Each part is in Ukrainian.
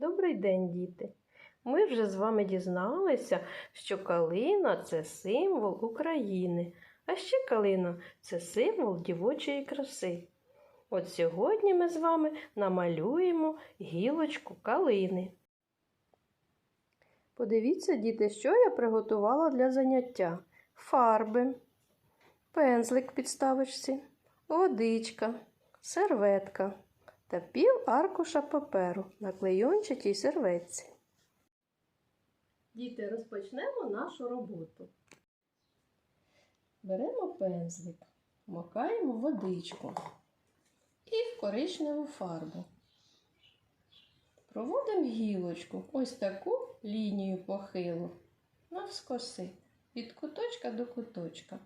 Добрий день, діти! Ми вже з вами дізналися, що калина це символ України, а ще калина це символ дівочої краси. От сьогодні ми з вами намалюємо гілочку калини. Подивіться, діти, що я приготувала для заняття: фарби, пензлик в підставочці, водичка, серветка та пів аркуша паперу на клейончатій серветці. Діти, розпочнемо нашу роботу. Беремо пензлик, макаємо водичку і в коричневу фарбу. Проводимо гілочку, ось таку лінію похилу, навскоси, від куточка до куточка.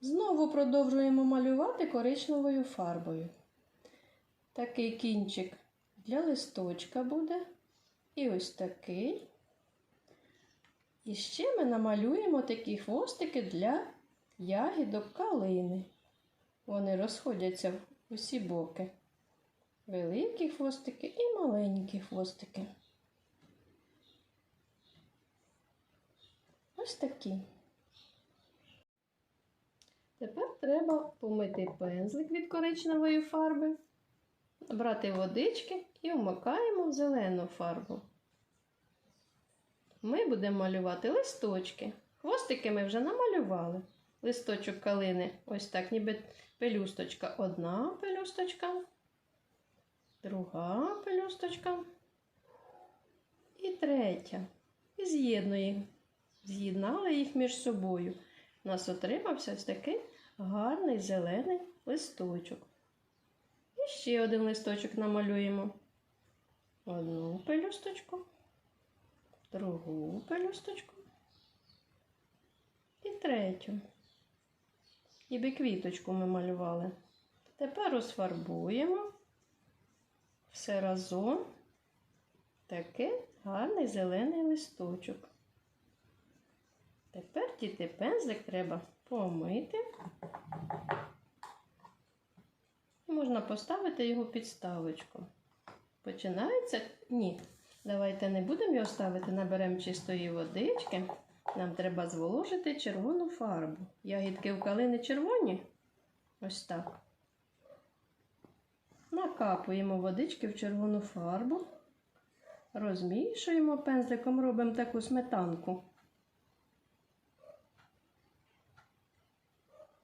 Знову продовжуємо малювати коричневою фарбою. Такий кінчик для листочка буде. І ось такий. І ще ми намалюємо такі хвостики для ягідок калини. Вони розходяться в усі боки. Великі хвостики і маленькі хвостики. Ось такі. Тепер треба помити пензлик від коричневої фарби, брати водички і вмикаємо в зелену фарбу. Ми будемо малювати листочки. Хвостики ми вже намалювали. Листочок калини, ось так, ніби пелюсточка. Одна пелюсточка, друга пелюсточка і третя. І з'єднуємо. З'єднали їх між собою. У нас отримався ось такий гарний зелений листочок. І ще один листочок намалюємо. Одну пелюсточку, другу пелюсточку і третю. Ніби квіточку ми малювали. Тепер розфарбуємо все разом такий гарний зелений листочок. Тепер діти пензлик треба помити. І можна поставити його підставочку. Починається? Ні. Давайте не будемо його ставити, наберемо чистої водички. Нам треба зволожити червону фарбу. Ягідки у калини червоні. Ось так. Накапуємо водички в червону фарбу. Розмішуємо пензликом, робимо таку сметанку.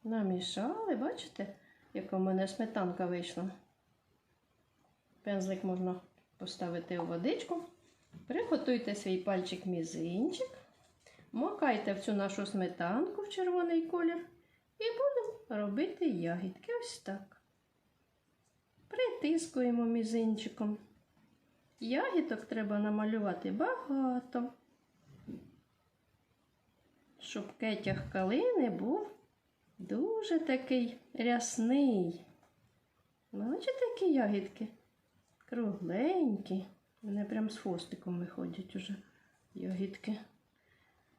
Намішали, бачите, яка в мене сметанка вийшла. Пензлик можна поставити у водичку. Приготуйте свій пальчик мізинчик, макайте в цю нашу сметанку в червоний колір і будемо робити ягідки ось так. Притискуємо мізинчиком. Ягідок треба намалювати багато, щоб кетях калини був Дуже такий рясний. Бачите, які ягідки? Кругленькі. Вони прям з хвостиком виходять уже ягідки.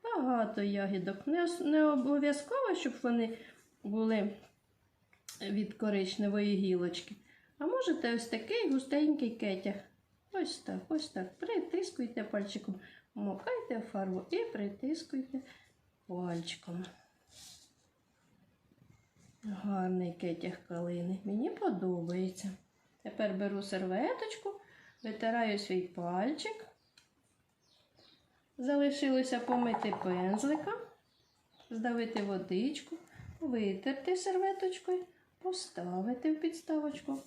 Багато ягідок. Не, не обов'язково, щоб вони були від коричневої гілочки. А можете ось такий густенький кетяг. Ось так, ось так. Притискуйте пальчиком, мокайте фарбу і притискуйте пальчиком. Гарний кетяг калини. Мені подобається. Тепер беру серветочку, витираю свій пальчик. Залишилося помити пензлика, здавити водичку, витерти серветочкою, поставити в підставочку.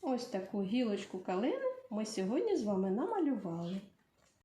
Ось таку гілочку калини ми сьогодні з вами намалювали.